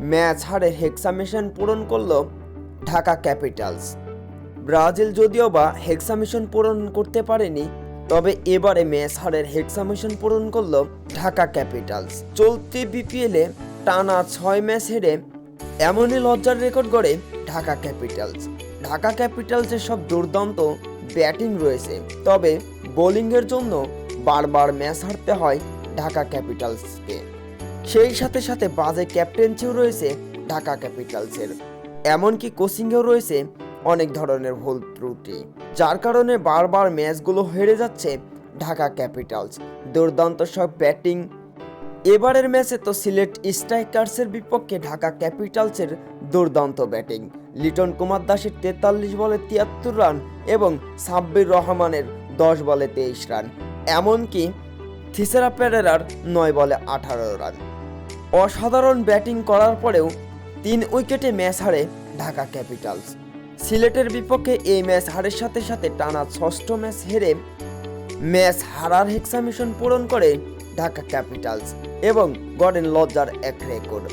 Match হারে হেক্সামিশন পূরণ করল ঢাকা ক্যাপিটালস। ব্রাজিল যদিও বা হেক্সামিশন পূরণ করতে পারেনি, তবে এবারে ম্যাচ হারের হেক্সামিশন পূরণ করল ঢাকা ক্যাপিটালস। চলতি বিপিএলে টানা ছয় ম্যাচ হেরে এমনই লজ্জার রেকর্ড গড়ে ঢাকা ক্যাপিটালস। ঢাকা ক্যাপিটালসের সব দুর্দান্ত ব্যাটিং রয়েছে, তবে বোলিংয়ের জন্য বারবার ম্যাচ হারতে হয় ঢাকা ক্যাপিটালসকে। সেই সাথে সাথে বাজে ক্যাপ্টেন্সিও রয়েছে ঢাকা ক্যাপিটালসের। এমনকি কোচিংয়েও রয়েছে অনেক ধরনের ভুল ত্রুটি, যার কারণে বারবার ম্যাচগুলো হেরে যাচ্ছে ঢাকা ক্যাপিটালস। দুর্দান্ত সব ব্যাটিং। এবারের ম্যাচে তো সিলেট স্ট্রাইকার্সের বিপক্ষে ঢাকা ক্যাপিটালসের দুর্দান্ত ব্যাটিং। লিটন কুমার দাসের তেতাল্লিশ বলে তিয়াত্তর রান এবং সাব্বির রহমানের দশ বলে তেইশ রান। এমনকি থিসেরা পেরেরার নয় বলে আঠারো রান। অসাধারণ ব্যাটিং করার পরেও তিন উইকেটে ম্যাচ হারে ঢাকা ক্যাপিটালস। সিলেটের বিপক্ষে এই ম্যাচ হারের সাথে সাথে টানা ষষ্ঠ ম্যাচ হেরে ম্যাচ হারার হেক্সামিশন পূরণ করে ঢাকা ক্যাপিটালস এবং গড়েন লজ্জার এক রেকর্ড